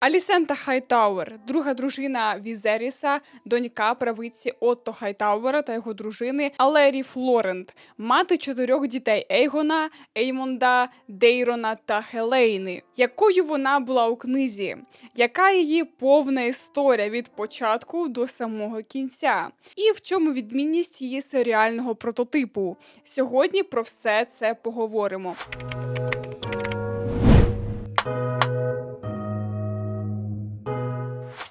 Алісента Хайтауер, друга дружина Візеріса, донька правиці Отто Хайтауера та його дружини Алері Флорент, мати чотирьох дітей Ейгона, Еймонда, Дейрона та Хелейни. Якою вона була у книзі? Яка її повна історія від початку до самого кінця? І в чому відмінність її серіального прототипу? Сьогодні про все це поговоримо.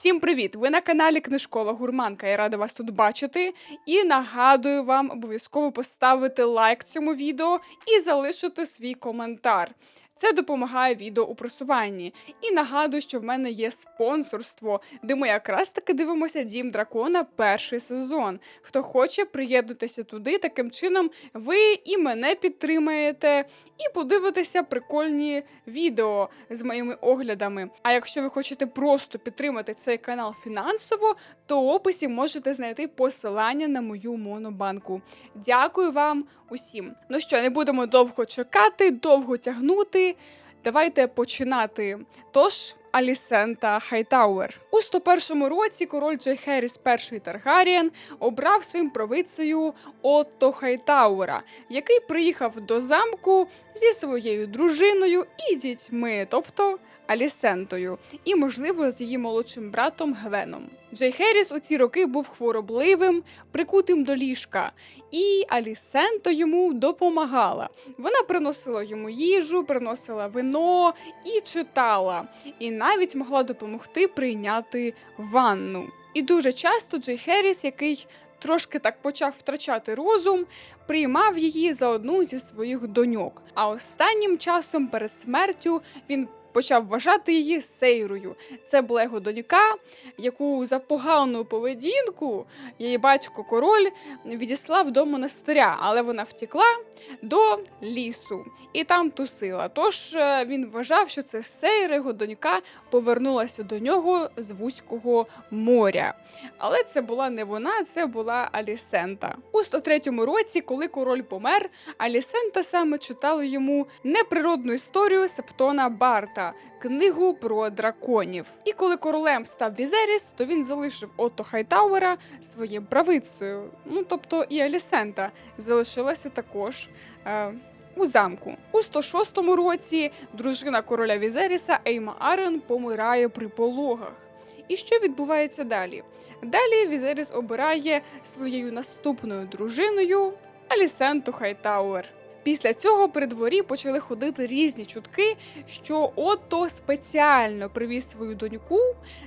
Всім привіт! Ви на каналі Книжкова Гурманка. Я рада вас тут бачити. І нагадую вам обов'язково поставити лайк цьому відео і залишити свій коментар. Це допомагає відео у просуванні. І нагадую, що в мене є спонсорство, де ми якраз таки дивимося Дім Дракона перший сезон. Хто хоче, приєднуйтеся туди. Таким чином ви і мене підтримаєте, і подивитеся прикольні відео з моїми оглядами. А якщо ви хочете просто підтримати цей канал фінансово, то в описі можете знайти посилання на мою монобанку. Дякую вам усім. Ну що, не будемо довго чекати, довго тягнути. Давайте починати. Тож. Алісента Хайтауер у 101 році король Джей Херіс І Таргарієн обрав своїм провицею Отто Хайтауера, який приїхав до замку зі своєю дружиною і дітьми, тобто Алісентою, і, можливо, з її молодшим братом Гвеном. Джей Херіс у ці роки був хворобливим, прикутим до ліжка, і Алісента йому допомагала. Вона приносила йому їжу, приносила вино і читала, і навіть могла допомогти прийняти ванну. І дуже часто Джей Херіс, який трошки так почав втрачати розум, приймав її за одну зі своїх доньок. А останнім часом перед смертю він почав вважати її сейрою. Це була його донька, яку за погану поведінку її батько король відіслав до монастиря, але вона втекла до лісу і там тусила. Тож е, він вважав, що це сейра, його донька повернулася до нього з вузького моря. Але це була не вона, це була Алісента. У 103 році, коли король помер, Алісента саме читала йому неприродну історію Септона Барта, книгу про драконів. І коли королем став Візеріс, то він залишив Отто Хайтауера своєю правицею. Ну тобто і Алісента залишилася також. Е у замку у 106 році дружина короля Візеріса Ейма Арен помирає при пологах. І що відбувається далі? Далі Візеріс обирає своєю наступною дружиною Алісенту Хайтауер. Після цього при дворі почали ходити різні чутки, що Отто спеціально привіз свою доньку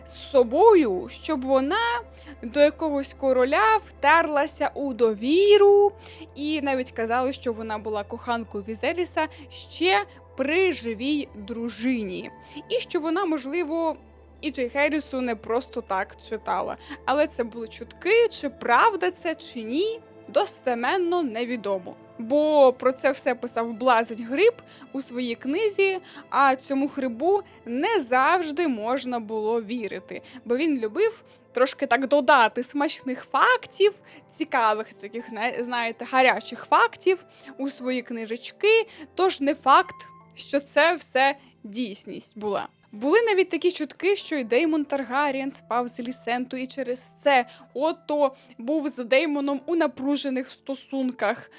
з собою, щоб вона до якогось короля втерлася у довіру, і навіть казали, що вона була коханкою Візеріса ще при живій дружині, і що вона, можливо. І Джей Херрісу не просто так читала. Але це були чутки, чи правда це, чи ні, достеменно невідомо. Бо про це все писав Блазень Гриб у своїй книзі, а цьому грибу не завжди можна було вірити, бо він любив трошки так додати смачних фактів, цікавих таких, знаєте, гарячих фактів у свої книжечки. Тож не факт, що це все дійсність була. Були навіть такі чутки, що й Деймон Таргарієн спав з Лісенту, і через це Отто був з Деймоном у напружених стосунках.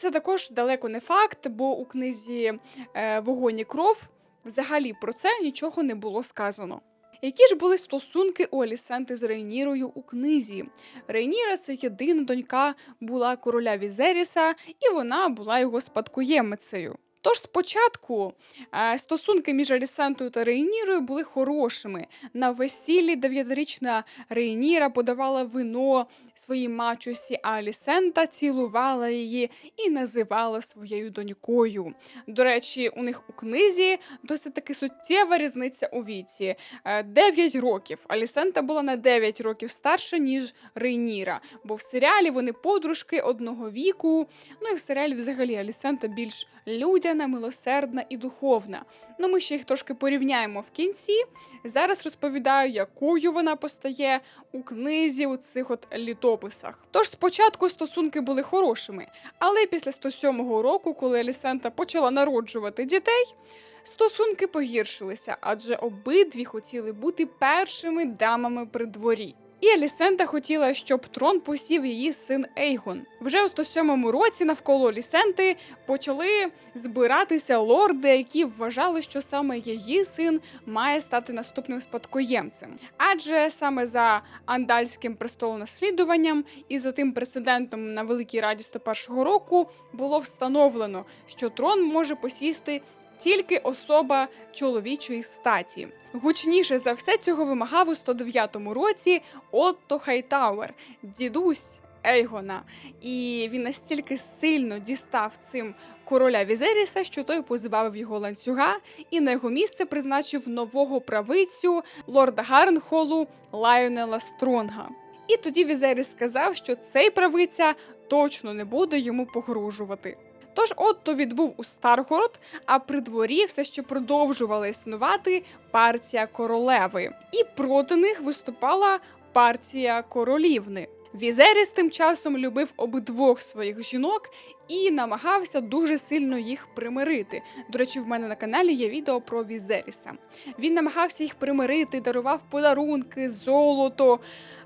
Це також далеко не факт, бо у книзі е, Вогонь і кров взагалі про це нічого не було сказано. Які ж були стосунки у Алісенти з Рейнірою у книзі? Рейніра це єдина донька була короля Візеріса, і вона була його спадкоємицею. Тож спочатку е, стосунки між Алісантою та Рейнірою були хорошими. На весіллі дев'ятирічна Рейніра подавала вино своїй мачусі, а Алісента цілувала її і називала своєю донькою. До речі, у них у книзі досить таки суттєва різниця у віці. Е, дев'ять років. Алісента була на 9 років старша, ніж Рейніра, бо в серіалі вони подружки одного віку. Ну і в серіалі взагалі Алісента більш людяна, милосердна і духовна. Ну ми ще їх трошки порівняємо в кінці. Зараз розповідаю, якою вона постає у книзі у цих от літописах. Тож спочатку стосунки були хорошими, але після 107-го року, коли Елісента почала народжувати дітей. стосунки погіршилися, адже обидві хотіли бути першими дамами при дворі. І Алісента хотіла, щоб трон посів її син Ейгон. Вже у 107 році навколо Алісенти почали збиратися лорди, які вважали, що саме її син має стати наступним спадкоємцем. Адже саме за андальським престолонаслідуванням і за тим прецедентом на Великій Раді 101 року було встановлено, що трон може посісти тільки особа чоловічої статі. Гучніше за все цього вимагав у 109 році Отто Хайтауер, дідусь Ейгона. І він настільки сильно дістав цим короля Візеріса, що той позбавив його ланцюга і на його місце призначив нового правицю лорда Гарнхолу Лайонела Стронга. І тоді Візеріс сказав, що цей правиця точно не буде йому погрожувати. Тож Отто відбув у Старгород, а при дворі все ще продовжувала існувати партія королеви, і проти них виступала партія королівни. Візеріс тим часом любив обидвох своїх жінок і намагався дуже сильно їх примирити. До речі, в мене на каналі є відео про Візеріса. Він намагався їх примирити, дарував подарунки, золото,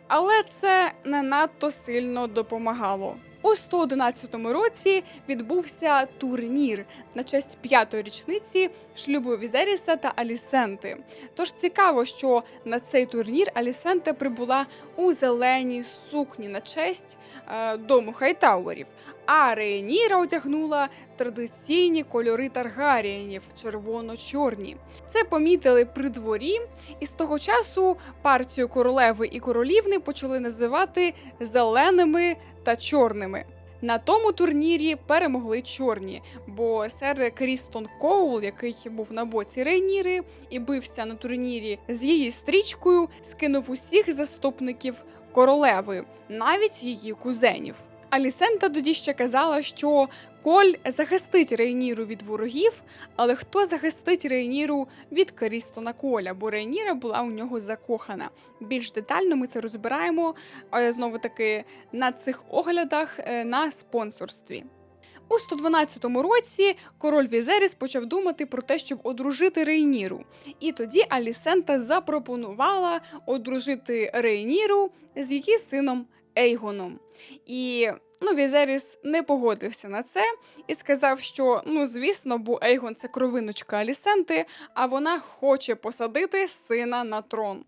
але це не надто сильно допомагало. У 111 році відбувся турнір на честь п'ятої річниці шлюбу Візеріса та Алісенти. Тож цікаво, що на цей турнір Алісента прибула у зеленій сукні на честь е, дому Хайтауерів, а Рейніра одягнула традиційні кольори Таргарієнів червоно-чорні. Це помітили при дворі, і з того часу партію королеви і королівни почали називати зеленими та чорними. На тому турнірі перемогли чорні, бо сер Крістон Коул, який був на боці Рейніри і бився на турнірі з її стрічкою, скинув усіх заступників королеви, навіть її кузенів. Алісента тоді ще казала, що Коль захистить Рейніру від ворогів, але хто захистить Рейніру від Крістона Коля, бо Рейніра була у нього закохана. Більш детально ми це розбираємо е, знову таки на цих оглядах е, на спонсорстві. У 112 році король Візеріс почав думати про те, щоб одружити Рейніру. І тоді Алісента запропонувала одружити Рейніру з її сином Ейгоном. І ну, Візеріс не погодився на це і сказав, що ну, звісно, бо Ейгон це кровиночка Алісенти, а вона хоче посадити сина на трон.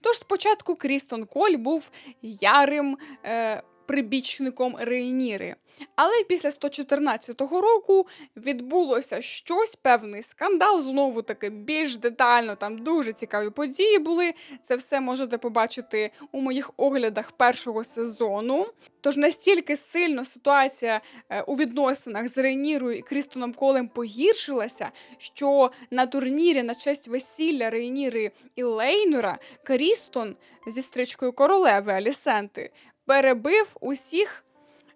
Тож спочатку Крістон Коль був ярим е, прибічником Рейніри. Але після 114 року відбулося щось, певний скандал. Знову таки більш детально, там дуже цікаві події були. Це все можете побачити у моїх оглядах першого сезону. Тож настільки сильно ситуація е, у відносинах з Рейнірою і Крістоном Колем погіршилася, що на турнірі на честь весілля Рейніри і Лейнора Крістон зі стрічкою королеви Алісенти перебив усіх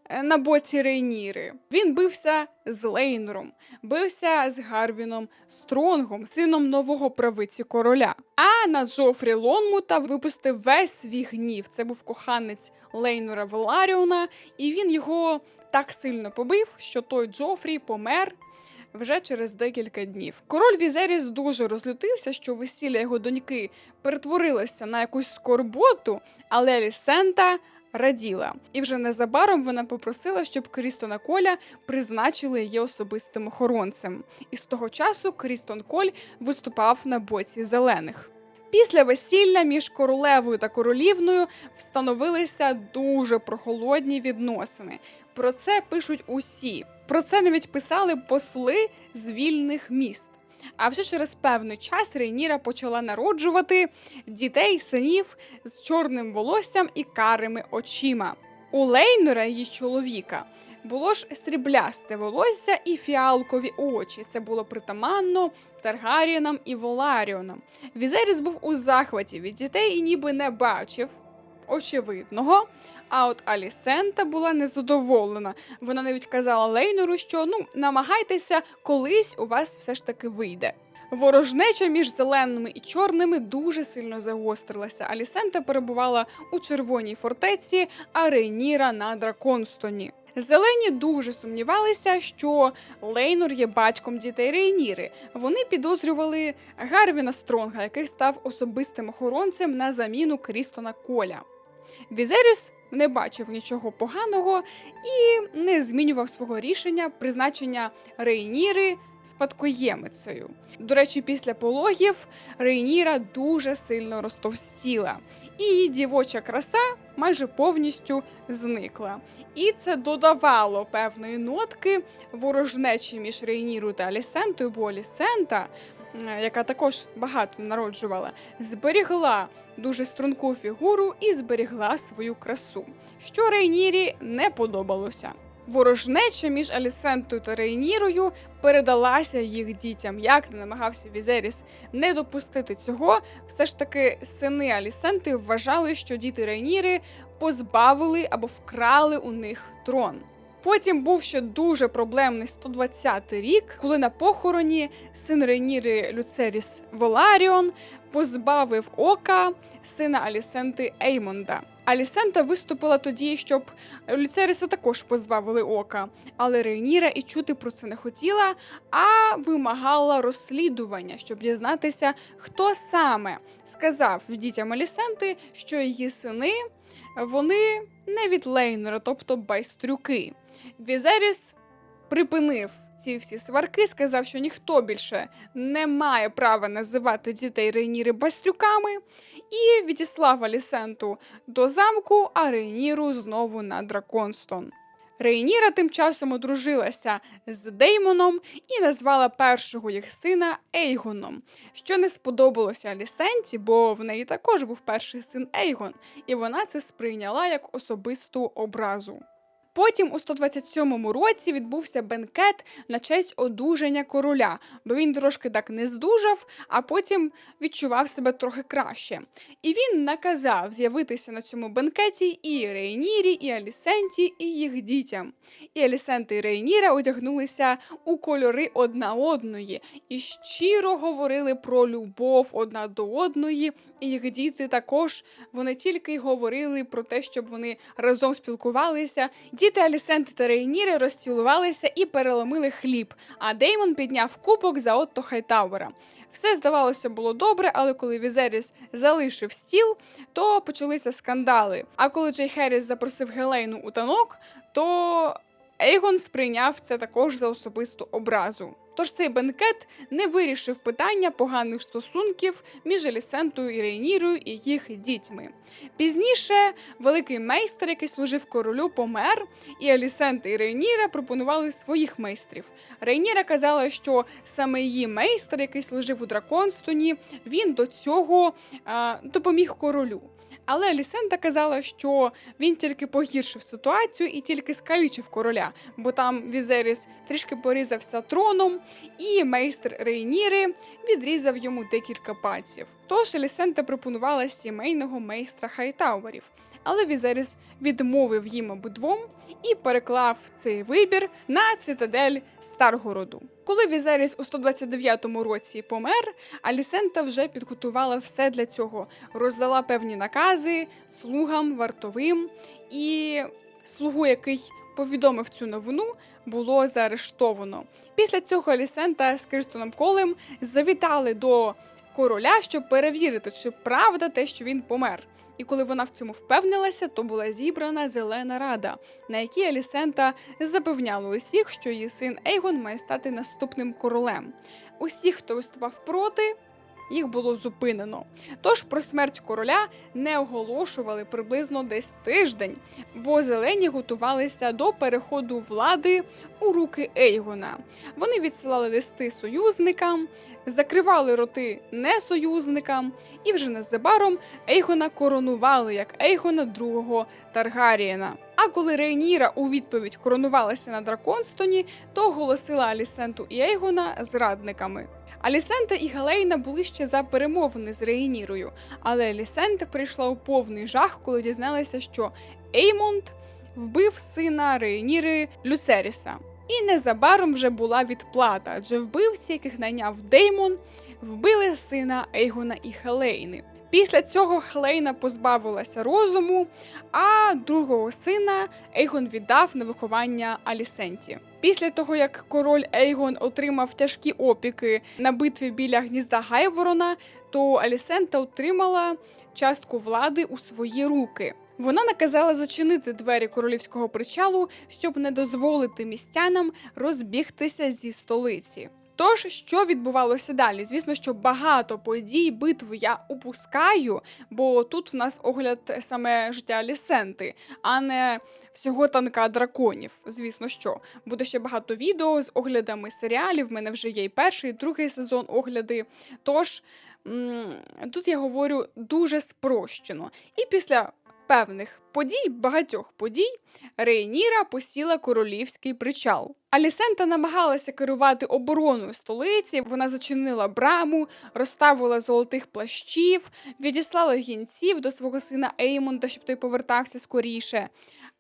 е, на боці Рейніри. Він бився з Лейнером, бився з Гарвіном Стронгом, сином нового правиці короля. А на Джофрі Лонмута випустив весь свій гнів. Це був коханець Лейнора Веларіона, і він його так сильно побив, що той Джофрі помер. Вже через декілька днів король Візеріс дуже розлютився, що весілля його доньки перетворилося на якусь скорботу, але Лісента раділа. І вже незабаром вона попросила, щоб Крістона Коля призначили її особистим охоронцем. І з того часу Крістон Коль виступав на боці зелених. Після весілля між королевою та королівною встановилися дуже прохолодні відносини. Про це пишуть усі. Про це навіть писали посли з вільних міст. А вже через певний час Рейніра почала народжувати дітей, синів з чорним волоссям і карими очима. У Лейнора, її чоловіка, було ж сріблясте волосся і фіалкові очі. Це було притаманно Таргарієнам і Воларіонам. Візеріс був у захваті від дітей і ніби не бачив очевидного. А от Алісента була незадоволена. Вона навіть казала Лейнору, що ну намагайтеся, колись у вас все ж таки вийде. Ворожнеча між зеленими і чорними дуже сильно загострилася. Алісента перебувала у червоній фортеці, а Рейніра на Драконстоні. Зелені дуже сумнівалися, що Лейнор є батьком дітей Рейніри. Вони підозрювали Гарвіна Стронга, який став особистим охоронцем на заміну Крістона Коля. Візеріс не бачив нічого поганого і не змінював свого рішення призначення Рейніри спадкоємицею. До речі, після пологів Рейніра дуже сильно розтовстіла, і її дівоча краса майже повністю зникла. І це додавало певної нотки ворожнечі між Рейнірою та Алісентою, бо Алісента, яка також багато народжувала, зберігла дуже струнку фігуру і зберігла свою красу, що Рейнірі не подобалося. Ворожнеча між Алісентою та Рейнірою передалася їх дітям. Як не намагався Візеріс не допустити цього, все ж таки сини Алісенти вважали, що діти Рейніри позбавили або вкрали у них трон. Потім був ще дуже проблемний 120-й рік, коли на похороні син Рейніри Люцеріс Воларіон позбавив ока сина Алісенти Еймонда. Алісента виступила тоді, щоб Люцеріса також позбавили ока, але Рейніра і чути про це не хотіла, а вимагала розслідування, щоб дізнатися, хто саме сказав дітям Алісенти, що її сини вони не від Лейнера, тобто байстрюки. Візеріс припинив ці всі сварки, сказав, що ніхто більше не має права називати дітей Рейніри бастрюками, і відіслав Алісенту до замку, а Рейніру знову на Драконстон. Рейніра тим часом одружилася з Деймоном і назвала першого їх сина Ейгоном, що не сподобалося Алісенті, бо в неї також був перший син Ейгон, і вона це сприйняла як особисту образу. Потім у 127 році відбувся бенкет на честь одужання короля, бо він трошки так не здужав, а потім відчував себе трохи краще. І він наказав з'явитися на цьому бенкеті і Рейнірі, і Алісенті, і їх дітям. І Алісенти і Рейніра одягнулися у кольори одна одної і щиро говорили про любов одна до одної. І їх діти також вони тільки й говорили про те, щоб вони разом спілкувалися. Діти Алісенти та Рейніри розцілувалися і переломили хліб, а Деймон підняв кубок за Отто Хайтауера. Все здавалося було добре, але коли Візеріс залишив стіл, то почалися скандали. А коли Джей Херріс запросив Гелейну у танок, то Ейгон сприйняв це також за особисту образу. Тож цей бенкет не вирішив питання поганих стосунків між Елісентою і Рейнірою і їх дітьми. Пізніше великий майстер, який служив королю, помер, і Елісента і Рейніра пропонували своїх майстрів. Рейніра казала, що саме її майстер, який служив у Драконстоні, він до цього а, допоміг королю. Але Алісента казала, що він тільки погіршив ситуацію і тільки скалічив короля, бо там Візеріс трішки порізався троном, і майстер Рейніри відрізав йому декілька пальців. Тож Алісента пропонувала сімейного майстра Хайтауерів. Але Візеріс відмовив їм обидвом і переклав цей вибір на цитадель Старгороду. Коли Візеріс у 129 році помер, Алісента вже підготувала все для цього, роздала певні накази слугам, вартовим, і слугу, який повідомив цю новину, було заарештовано. Після цього Алісента з Кристоном Колем завітали до короля, щоб перевірити, чи правда те, що він помер. І коли вона в цьому впевнилася, то була зібрана зелена рада, на якій Алісента запевняла усіх, що її син Ейгон має стати наступним королем. Усіх, хто виступав проти, їх було зупинено. Тож про смерть короля не оголошували приблизно десь тиждень, бо зелені готувалися до переходу влади у руки Ейгона. Вони відсилали листи союзникам, закривали роти несоюзникам, і вже незабаром Ейгона коронували як Ейгона II Таргарієна. А коли Рейніра у відповідь коронувалася на Драконстоні, то оголосила Алісенту і Ейгона зрадниками. Алісента і Галейна були ще за перемовини з Рейнірою, але Алісента прийшла у повний жах, коли дізналася, що Еймонд вбив сина Рейніри Люцеріса. І незабаром вже була відплата, адже вбивці, яких найняв Деймон, вбили сина Ейгона і Хелейни. Після цього Хелейна позбавилася розуму, а другого сина Ейгон віддав на виховання Алісенті. Після того, як король Ейгон отримав тяжкі опіки на битві біля гнізда Гайворона, то Алісента отримала частку влади у свої руки. Вона наказала зачинити двері королівського причалу, щоб не дозволити містянам розбігтися зі столиці. Тож, що відбувалося далі? Звісно, що багато подій, битв я упускаю, бо тут в нас огляд саме життя Лісенти, а не всього танка драконів. Звісно, що буде ще багато відео з оглядами серіалів. В мене вже є і перший, і другий сезон огляди. Тож тут я говорю дуже спрощено. І після певних подій, багатьох подій, Рейніра посіла королівський причал. Алісента намагалася керувати обороною столиці. Вона зачинила браму, розставила золотих плащів, відіслала гінців до свого сина Еймонда, щоб той повертався скоріше.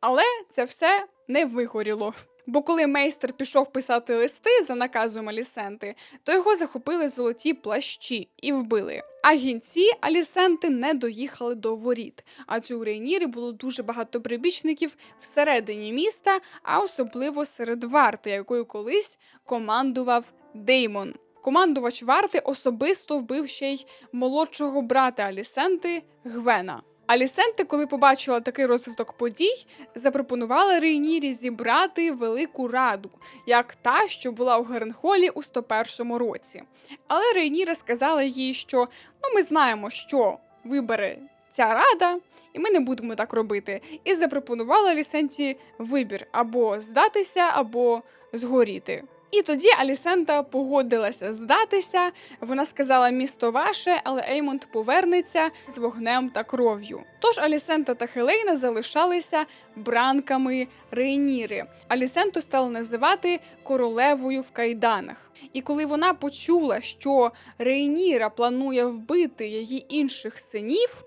Але це все не вигоріло. Бо коли майстер пішов писати листи за наказом Алісенти, то його захопили золоті плащі і вбили. А гінці Алісенти не доїхали до воріт, адже у Рейнірі було дуже багато прибічників всередині міста, а особливо серед варти, якою колись командував Деймон. Командувач варти особисто вбив ще й молодшого брата Алісенти Гвена. Алісенте, коли побачила такий розвиток подій, запропонувала Рейнірі зібрати велику раду, як та, що була у Гернхолі у 101 році. Але Рейніра сказала їй, що ну ми знаємо, що вибере ця рада, і ми не будемо так робити. І запропонувала Лісенті вибір або здатися, або згоріти. І тоді Алісента погодилася здатися. Вона сказала місто ваше, але Еймонд повернеться з вогнем та кров'ю. Тож Алісента та Хелейна залишалися бранками Рейніри. Алісенту стали називати королевою в кайданах. І коли вона почула, що Рейніра планує вбити її інших синів,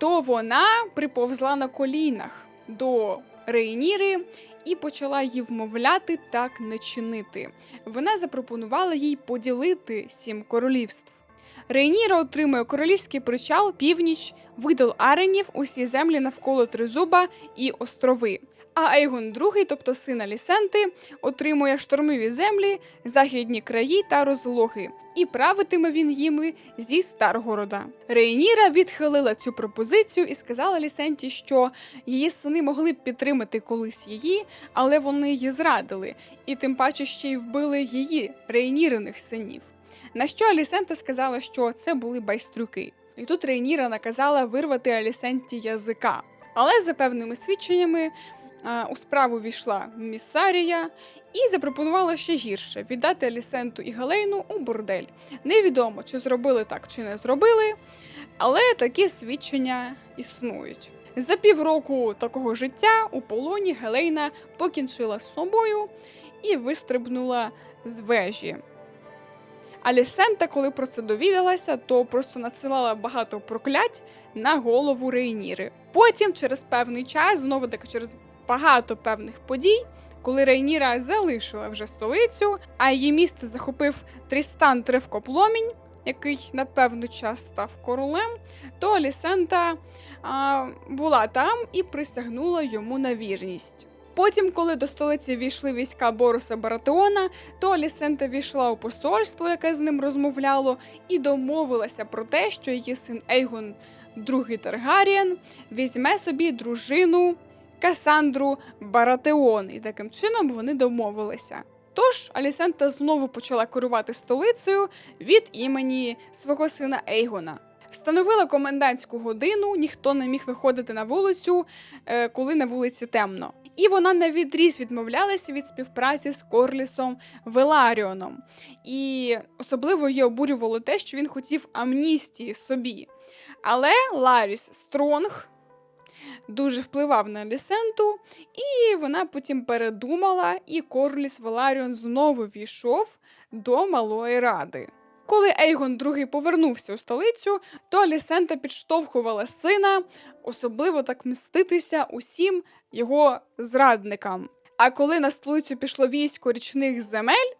то вона приповзла на колінах до Рейніри і почала її вмовляти так не чинити. Вона запропонувала їй поділити сім королівств. Рейніра отримує королівський причал, північ, видол аренів, усі землі навколо Тризуба і острови. А Ейгон II, тобто син Алісенти, отримує штормові землі, західні краї та розлоги, і правитиме він їми зі Старгорода. Рейніра відхилила цю пропозицію і сказала Лісенті, що її сини могли б підтримати колись її, але вони її зрадили, і тим паче ще й вбили її рейніриних синів. На що Алісента сказала, що це були байстрюки. І тут Рейніра наказала вирвати Алісенті язика. Але за певними свідченнями у справу війшла місарія і запропонувала ще гірше віддати Алісенту і Галейну у бордель. Невідомо, чи зробили так, чи не зробили, але такі свідчення існують. За півроку такого життя у полоні Гелейна покінчила з собою і вистрибнула з вежі. Алісента, коли про це довідалася, то просто надсилала багато проклять на голову Рейніри. Потім, через певний час, знову таки через багато певних подій, коли Рейніра залишила вже столицю, а її місце захопив Трістан Тривкопломінь, який на певний час став королем, то Алісента а, була там і присягнула йому на вірність. Потім, коли до столиці війшли війська Боруса Баратеона, то Алісента війшла у посольство, яке з ним розмовляло, і домовилася про те, що її син Ейгон, другий Таргарієн, візьме собі дружину Касандру Баратеон, і таким чином вони домовилися. Тож Алісента знову почала керувати столицею від імені свого сина Ейгона. Встановила комендантську годину, ніхто не міг виходити на вулицю, е, коли на вулиці темно. І вона на відріз відмовлялася від співпраці з Корлісом Веларіоном. І особливо її обурювало те, що він хотів амністії собі. Але Ларіс Стронг дуже впливав на Лісенту, і вона потім передумала, і Корліс Веларіон знову війшов до Малої Ради. Коли Ейгон II повернувся у столицю, то Алісента підштовхувала сина, особливо так мститися усім його зрадникам. А коли на столицю пішло військо річних земель,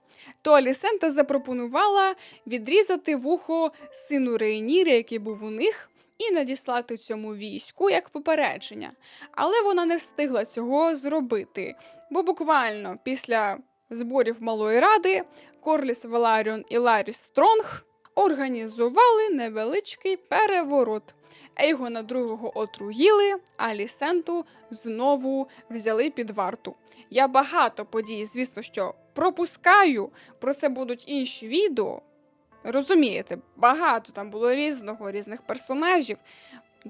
то Алісента запропонувала відрізати вухо сину Рейніри, який був у них, і надіслати цьому війську як попередження. Але вона не встигла цього зробити, бо буквально після зборів Малої Ради Корліс Веларіон і Ларі Стронг організували невеличкий переворот. Ейгона другого отруїли, а Лісенту знову взяли під варту. Я багато подій, звісно, що пропускаю. Про це будуть інші відео. Розумієте, багато там було різного, різних персонажів.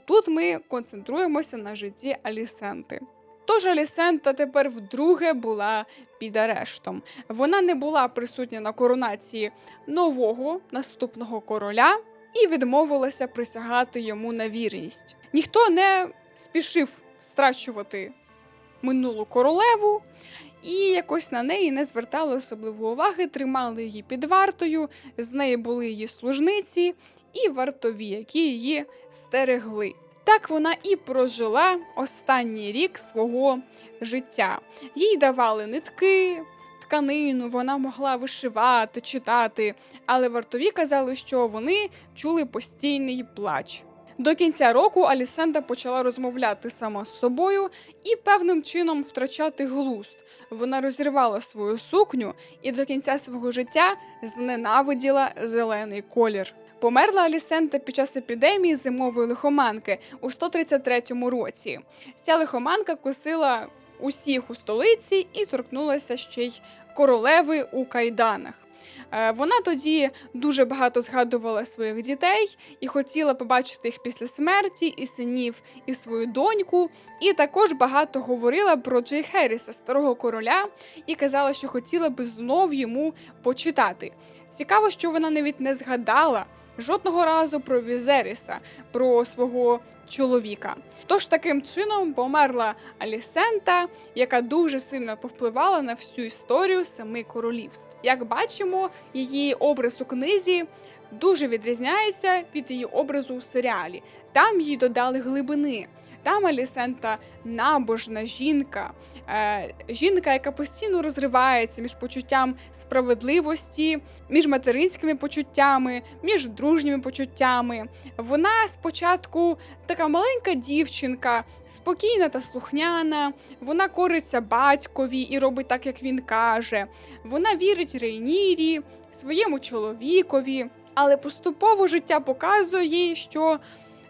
Тут ми концентруємося на житті Алісенти. Тож Алісента тепер вдруге була під арештом. Вона не була присутня на коронації нового наступного короля і відмовилася присягати йому на вірність. Ніхто не спішив страчувати минулу королеву, якось на неї не звертали особливої уваги, тримали її під вартою, з неї були її служниці і вартові, які її стерегли. Так вона і прожила останній рік свого життя. Їй давали нитки, тканину, вона могла вишивати, читати, але вартові казали, що вони чули постійний плач. До кінця року Алісенда почала розмовляти сама з собою і певним чином втрачати глузд. Вона розірвала свою сукню і до кінця свого життя зненавиділа зелений колір. Померла Алісента під час епідемії зимової лихоманки у 133 році. Ця лихоманка косила усіх у столиці і торкнулася ще й королеви у кайданах. Е, Вона тоді дуже багато згадувала своїх дітей і хотіла побачити їх після смерті, і синів, і свою доньку. І також багато говорила про Джей Херріса, старого короля, і казала, що хотіла би знов йому почитати. Цікаво, що вона навіть не згадала жодного разу про Візеріса, про свого чоловіка. Тож таким чином померла Алісента, яка дуже сильно повпливала на всю історію семи королівств. Як бачимо, її образ у книзі дуже відрізняється від її образу у серіалі. Там їй додали глибини. Там Алісента набожна жінка, е, жінка, яка постійно розривається між почуттям справедливості, між материнськими почуттями, між дружніми почуттями. Вона спочатку така маленька дівчинка, спокійна та слухняна. Вона кориться батькові і робить так, як він каже. Вона вірить Рейнірі, своєму чоловікові, але поступово життя показує їй, що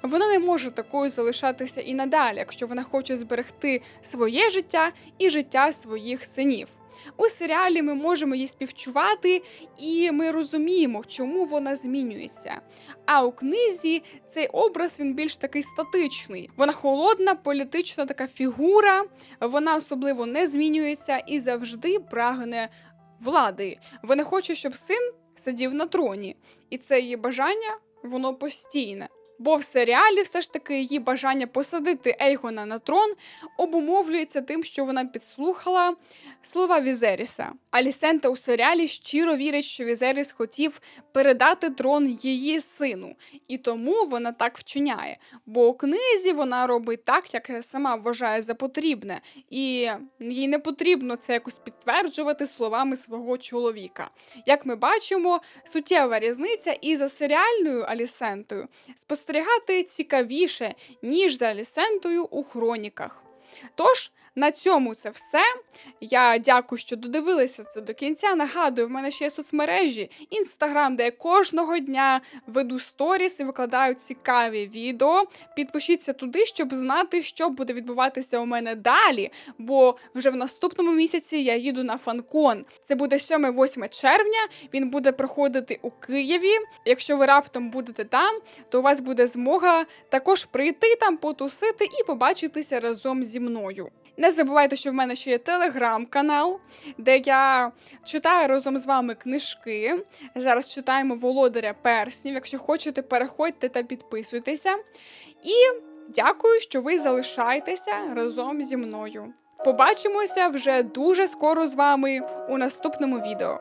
вона не може такою залишатися і надалі, якщо вона хоче зберегти своє життя і життя своїх синів. У серіалі ми можемо її співчувати, і ми розуміємо, чому вона змінюється. А у книзі цей образ він більш такий статичний. Вона холодна, політична така фігура, вона особливо не змінюється і завжди прагне влади. Вона хоче, щоб син сидів на троні, і це її бажання, воно постійне. Бо в серіалі все ж таки її бажання посадити Ейгона на трон обумовлюється тим, що вона підслухала слова Візеріса. Алісента у серіалі щиро вірить, що Візеріс хотів передати трон її сину, і тому вона так вчиняє. Бо у книзі вона робить так, як сама вважає за потрібне, і їй не потрібно це якось підтверджувати словами свого чоловіка. Як ми бачимо, суттєва різниця і за серіальною Алісентою спостерігати цікавіше, ніж за Алісентою у хроніках. Тож, на цьому це все. Я дякую, що додивилися це до кінця. Нагадую, в мене ще є соцмережі, інстаграм, де я кожного дня веду сторіс і викладаю цікаві відео. Підпишіться туди, щоб знати, що буде відбуватися у мене далі. Бо вже в наступному місяці я їду на фанкон. Це буде 7-8 червня. Він буде проходити у Києві. Якщо ви раптом будете там, то у вас буде змога також прийти там, потусити і побачитися разом зі мною. Не забувайте, що в мене ще є телеграм-канал, де я читаю разом з вами книжки. Зараз читаємо Володаря Перснів. Якщо хочете, переходьте та підписуйтеся. І дякую, що ви залишаєтеся разом зі мною. Побачимося вже дуже скоро з вами у наступному відео.